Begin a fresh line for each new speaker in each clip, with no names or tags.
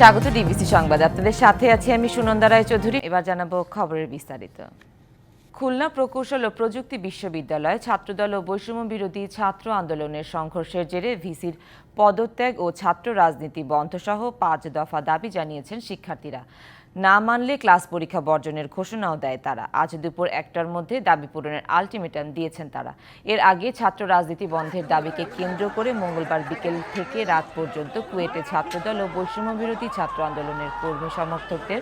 স্বাগত ডিবিসি সংবাদ আপনাদের সাথে আছি আমি সুনন্দা রায় চৌধুরী এবার জানাবো খবরের বিস্তারিত খুলনা প্রকৌশল ও প্রযুক্তি বিশ্ববিদ্যালয়ে ছাত্রদল ও বৈষম্য বিরোধী ছাত্র আন্দোলনের সংঘর্ষের জেরে ভিসির পদত্যাগ ও ছাত্র রাজনীতি বন্ধ সহ পাঁচ দফা দাবি জানিয়েছেন শিক্ষার্থীরা না মানলে ক্লাস পরীক্ষা বর্জনের ঘোষণাও দেয় তারা আজ দুপুর একটার মধ্যে দাবি পূরণের আলটিমেটাম দিয়েছেন তারা এর আগে ছাত্র রাজনীতি বন্ধের দাবিকে কেন্দ্র করে মঙ্গলবার বিকেল থেকে রাত পর্যন্ত কুয়েটে ছাত্রদল ও বৈষম্যবিরোধী ছাত্র আন্দোলনের কর্মী সমর্থকদের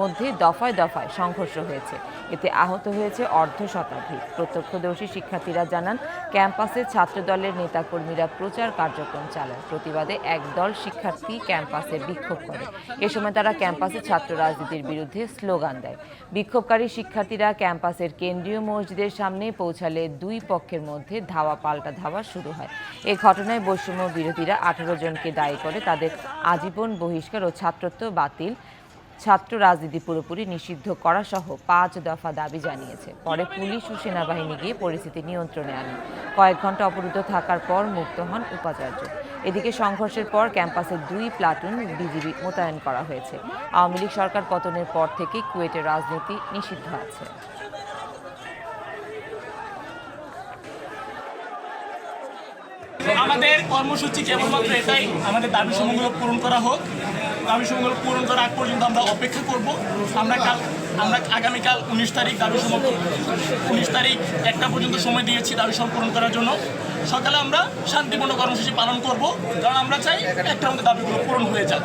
মধ্যে দফায় দফায় সংঘর্ষ হয়েছে এতে আহত হয়েছে অর্ধ শতাধিক প্রত্যক্ষদর্শী শিক্ষার্থীরা জানান ক্যাম্পাসে ছাত্রদলের নেতাকর্মীরা প্রচার কার্যক্রম চালায় প্রতিবাদে একদল শিক্ষার্থী ক্যাম্পাসে বিক্ষোভ করে এ সময় তারা ক্যাম্পাসে ছাত্র রাজনীতির বিরুদ্ধে স্লোগান দেয় বিক্ষোভকারী শিক্ষার্থীরা ক্যাম্পাসের কেন্দ্রীয় মসজিদের সামনে পৌঁছালে দুই পক্ষের মধ্যে ধাওয়া পাল্টা ধাওয়া শুরু হয় এ ঘটনায় বৈষম্য বিরোধীরা আঠারো জনকে দায়ী করে তাদের আজীবন বহিষ্কার ও ছাত্রত্ব বাতিল ছাত্র রাজনীতি পুরোপুরি নিষিদ্ধ করা সহ পাঁচ দফা দাবি জানিয়েছে পরে পুলিশ ও সেনাবাহিনী গিয়ে পরিস্থিতি নিয়ন্ত্রণে আনে কয়েক ঘন্টা অবরুদ্ধ থাকার পর মুক্ত হন উপাচার্য এদিকে সংঘর্ষের পর ক্যাম্পাসে দুই প্লাটুন বিজিবি মোতায়েন করা হয়েছে আওয়ামী লীগ সরকার পতনের পর থেকে কুয়েটের রাজনীতি নিষিদ্ধ আছে
আমাদের কর্মসূচি কেবলমাত্র এটাই আমাদের দাবি সমূহগুলো পূরণ করা হোক দাবি সমূহগুলো পূরণ করা আগ পর্যন্ত আমরা অপেক্ষা করব আমরা কাল আমরা আগামীকাল উনিশ তারিখ দাবি সমূহ উনিশ তারিখ একটা পর্যন্ত সময় দিয়েছি দাবি সমূহ পূরণ করার জন্য সকালে আমরা শান্তিপূর্ণ কর্মসূচি পালন করব কারণ আমরা চাই একটা আমাদের দাবিগুলো পূরণ হয়ে যাক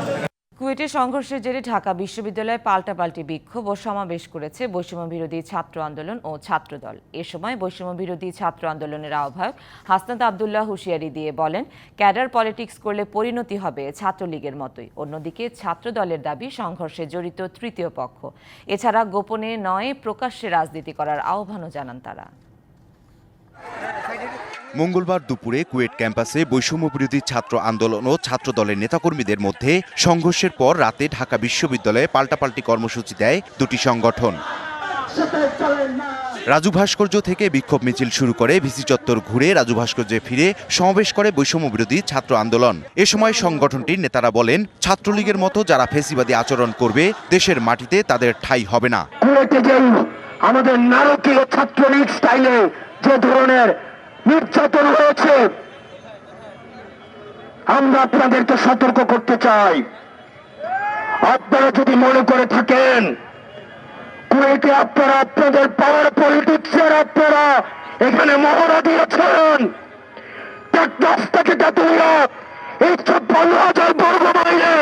কুয়েটে সংঘর্ষের জেরে ঢাকা বিশ্ববিদ্যালয়ে পাল্টাপাল্টি বিক্ষোভ ও সমাবেশ করেছে বৈষম্য বিরোধী ছাত্র আন্দোলন ও ছাত্রদল এ সময় বৈষম্য বিরোধী ছাত্র আন্দোলনের আহ্বায়ক হাসনাত আবদুল্লাহ হুশিয়ারি দিয়ে বলেন ক্যাডার পলিটিক্স করলে পরিণতি হবে ছাত্রলীগের মতোই অন্যদিকে ছাত্রদলের দাবি সংঘর্ষে জড়িত তৃতীয় পক্ষ এছাড়া গোপনে নয় প্রকাশ্যে রাজনীতি করার আহ্বানও জানান তারা
মঙ্গলবার দুপুরে কুয়েট ক্যাম্পাসে বৈষম্যবিরোধী ছাত্র আন্দোলন ও ছাত্র দলের নেতাকর্মীদের মধ্যে সংঘর্ষের পর রাতে ঢাকা বিশ্ববিদ্যালয়ে পাল্টাপাল্টি কর্মসূচি দেয় দুটি সংগঠন রাজু ভাস্কর্য থেকে বিক্ষোভ মিছিল শুরু করে ভিসি চত্বর ঘুরে রাজু ভাস্কর্যে ফিরে সমাবেশ করে বৈষম্য বিরোধী ছাত্র আন্দোলন এ সময় সংগঠনটির নেতারা বলেন ছাত্রলীগের মতো যারা ফেসিবাদী আচরণ করবে দেশের মাটিতে তাদের ঠাই হবে না
আমাদের নারকীয় ছাত্রলীগ স্টাইলে যে ধরনের নির্যাতন হয়েছে আমরা আপনাদেরকে সতর্ক করতে চাই আপনারা যদি মনে করে থাকেন কুয়েতে আপনারা আপনাদের পাওয়ার পলিটিক্সের আপনারা এখানে মহড়া দিয়েছেন থেকে এই ছাপ্পান্ন হাজার বর্গ মাইলে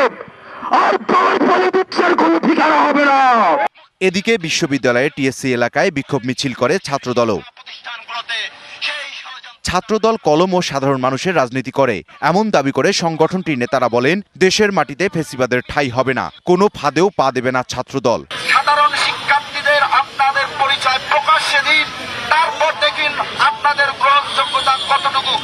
আর পাওয়ার পলিটিক্সের কোনো ঠিকানা হবে না
এদিকে বিশ্ববিদ্যালয়ে টিএসসি এলাকায় বিক্ষোভ মিছিল করে ছাত্রদলও ছাত্রদল কলম ও সাধারণ মানুষের রাজনীতি করে এমন দাবি করে সংগঠনটির নেতারা বলেন দেশের মাটিতে ফেসিবাদের ঠাই হবে না কোনো ফাঁদেও পা দেবে না ছাত্রদল
সাধারণ শিক্ষার্থীদের আপনাদের পরিচয় প্রকাশ্যে দিন তারপর দেখিন আপনাদের গ্রহণযোগ্যতা কতটুকু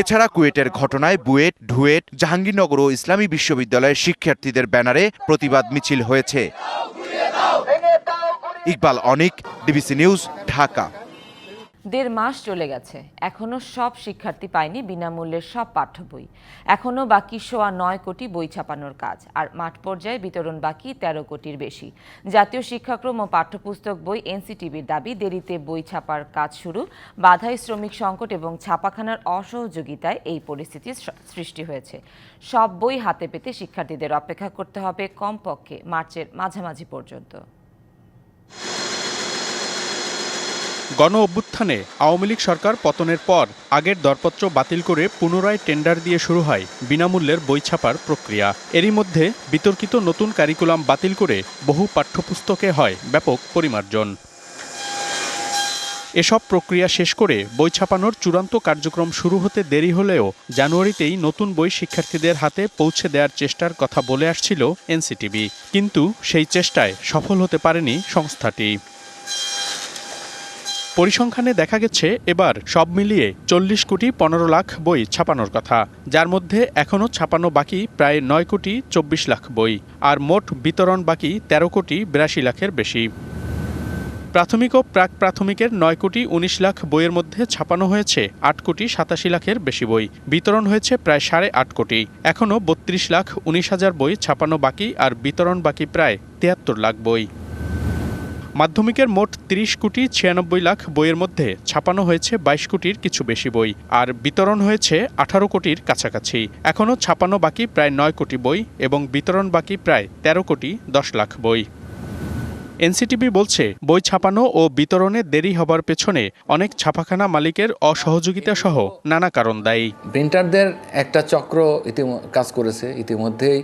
এছাড়া কুয়েটের ঘটনায় বুয়েট ঢুয়েট জাহাঙ্গীরনগর ও ইসলামী বিশ্ববিদ্যালয়ের শিক্ষার্থীদের ব্যানারে প্রতিবাদ মিছিল হয়েছে ইকবাল অনিক ডিবিসি নিউজ ঢাকা
দেড় মাস চলে গেছে এখনও সব শিক্ষার্থী পায়নি বিনামূল্যের সব পাঠ্য বই এখনও বাকি সোয়া নয় কোটি বই ছাপানোর কাজ আর মাঠ পর্যায়ে বিতরণ বাকি ১৩ কোটির বেশি জাতীয় শিক্ষাক্রম ও পাঠ্যপুস্তক বই এনসিটিভির দাবি দেরিতে বই ছাপার কাজ শুরু বাধাই শ্রমিক সংকট এবং ছাপাখানার অসহযোগিতায় এই পরিস্থিতি সৃষ্টি হয়েছে সব বই হাতে পেতে শিক্ষার্থীদের অপেক্ষা করতে হবে কমপক্ষে মার্চের মাঝামাঝি পর্যন্ত
গণ অভ্যুত্থানে আওয়ামী লীগ সরকার পতনের পর আগের দরপত্র বাতিল করে পুনরায় টেন্ডার দিয়ে শুরু হয় বিনামূল্যের বই ছাপার প্রক্রিয়া এরই মধ্যে বিতর্কিত নতুন কারিকুলাম বাতিল করে বহু পাঠ্যপুস্তকে হয় ব্যাপক পরিমার্জন এসব প্রক্রিয়া শেষ করে বই ছাপানোর চূড়ান্ত কার্যক্রম শুরু হতে দেরি হলেও জানুয়ারিতেই নতুন বই শিক্ষার্থীদের হাতে পৌঁছে দেওয়ার চেষ্টার কথা বলে আসছিল এনসিটিভি কিন্তু সেই চেষ্টায় সফল হতে পারেনি সংস্থাটি পরিসংখ্যানে দেখা গেছে এবার সব মিলিয়ে চল্লিশ কোটি পনেরো লাখ বই ছাপানোর কথা যার মধ্যে এখনও ছাপানো বাকি প্রায় নয় কোটি চব্বিশ লাখ বই আর মোট বিতরণ বাকি ১৩ কোটি বিরাশি লাখের বেশি প্রাথমিক ও প্রাক প্রাথমিকের নয় কোটি উনিশ লাখ বইয়ের মধ্যে ছাপানো হয়েছে আট কোটি সাতাশি লাখের বেশি বই বিতরণ হয়েছে প্রায় সাড়ে আট কোটি এখনও বত্রিশ লাখ উনিশ হাজার বই ছাপানো বাকি আর বিতরণ বাকি প্রায় তিয়াত্তর লাখ বই মাধ্যমিকের মোট ৩০ কোটি ছিয়ানব্বই লাখ বইয়ের মধ্যে ছাপানো হয়েছে ২২ কোটির কিছু বেশি বই আর বিতরণ হয়েছে ১৮ কোটির কাছাকাছি এখনও ছাপানো বাকি প্রায় নয় কোটি বই এবং বিতরণ বাকি প্রায় ১৩ কোটি দশ লাখ বই এনসিটিভি বলছে বই ছাপানো ও বিতরণে দেরি হবার পেছনে অনেক ছাপাখানা মালিকের অসহযোগিতা সহ নানা কারণ দায়ী
প্রিন্টারদের একটা চক্র কাজ করেছে ইতিমধ্যেই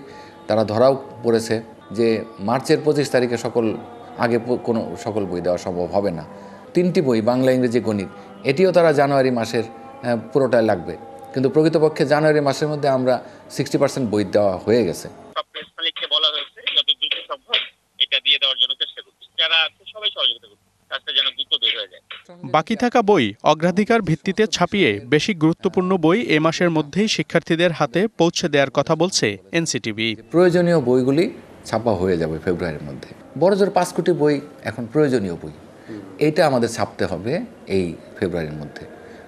তারা ধরাও পড়েছে যে মার্চের পঁচিশ তারিখে সকল আগে কোনো সকল বই দেওয়া সম্ভব হবে না তিনটি বই বাংলা ইংরেজি গণিত এটিও তারা জানুয়ারি মাসের পুরোটাই লাগবে কিন্তু প্রকৃতপক্ষে জানুয়ারি মাসের মধ্যে আমরা সিক্সটি পার্সেন্ট বই দেওয়া হয়ে গেছে
বাকি থাকা বই অগ্রাধিকার ভিত্তিতে ছাপিয়ে বেশি গুরুত্বপূর্ণ বই এ মাসের মধ্যেই শিক্ষার্থীদের হাতে পৌঁছে দেওয়ার কথা বলছে এনসিটিভি
প্রয়োজনীয় বইগুলি ছাপা হয়ে যাবে ফেব্রুয়ারির মধ্যে বড় জোর পাঁচ কোটি বই এখন প্রয়োজনীয় বই এটা আমাদের ছাপতে হবে এই ফেব্রুয়ারির মধ্যে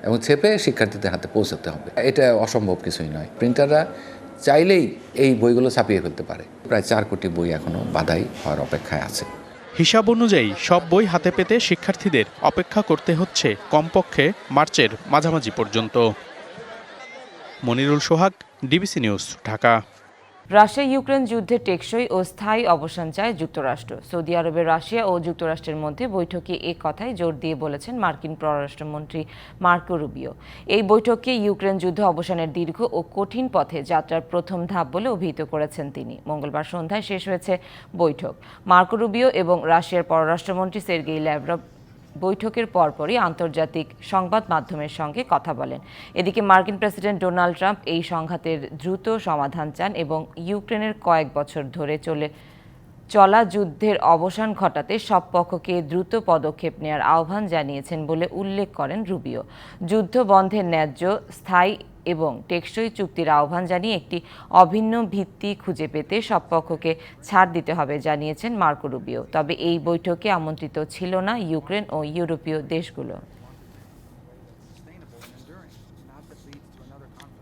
এবং ছেপে শিক্ষার্থীদের হাতে পৌঁছাতে হবে এটা অসম্ভব কিছুই নয় প্রিন্টাররা চাইলেই এই বইগুলো ছাপিয়ে ফেলতে পারে প্রায় চার কোটি বই এখনও বাধাই হওয়ার অপেক্ষায় আছে
হিসাব অনুযায়ী সব বই হাতে পেতে শিক্ষার্থীদের অপেক্ষা করতে হচ্ছে কমপক্ষে মার্চের মাঝামাঝি পর্যন্ত Monirul Sohag DBC news Dhaka
Russia Ukraine যুদ্ধে টেকসই ও স্থায়ী অবসান চায় যুক্তরাষ্ট্র সৌদি আরবে রাশিয়া ও যুক্তরাষ্ট্রের মধ্যে বৈঠকে এ কথাই জোর দিয়ে বলেছেন মার্কিন পররাষ্ট্রমন্ত্রী মার্কো রুবিও এই বৈঠককে ইউক্রেন যুদ্ধ অবসানের দীর্ঘ ও কঠিন পথে যাত্রার প্রথম ধাপ বলে অভিহিত করেছেন তিনি মঙ্গলবার সন্ধ্যায় শেষ হয়েছে বৈঠক মার্কো রুবিও এবং রাশিয়ার পররাষ্ট্রমন্ত্রী সের্গেই ল্যাভরভ বৈঠকের পরপরই আন্তর্জাতিক সংবাদ মাধ্যমের সঙ্গে কথা বলেন এদিকে মার্কিন প্রেসিডেন্ট ডোনাল্ড ট্রাম্প এই সংঘাতের দ্রুত সমাধান চান এবং ইউক্রেনের কয়েক বছর ধরে চলে চলা যুদ্ধের অবসান ঘটাতে সব পক্ষকে দ্রুত পদক্ষেপ নেয়ার আহ্বান জানিয়েছেন বলে উল্লেখ করেন রুবিও যুদ্ধ বন্ধের ন্যায্য স্থায়ী এবং টেকসই চুক্তির আহ্বান জানিয়ে একটি অভিন্ন ভিত্তি খুঁজে পেতে সব পক্ষকে ছাড় দিতে হবে জানিয়েছেন মার্কো রুবিও তবে এই বৈঠকে আমন্ত্রিত ছিল না ইউক্রেন ও ইউরোপীয় দেশগুলো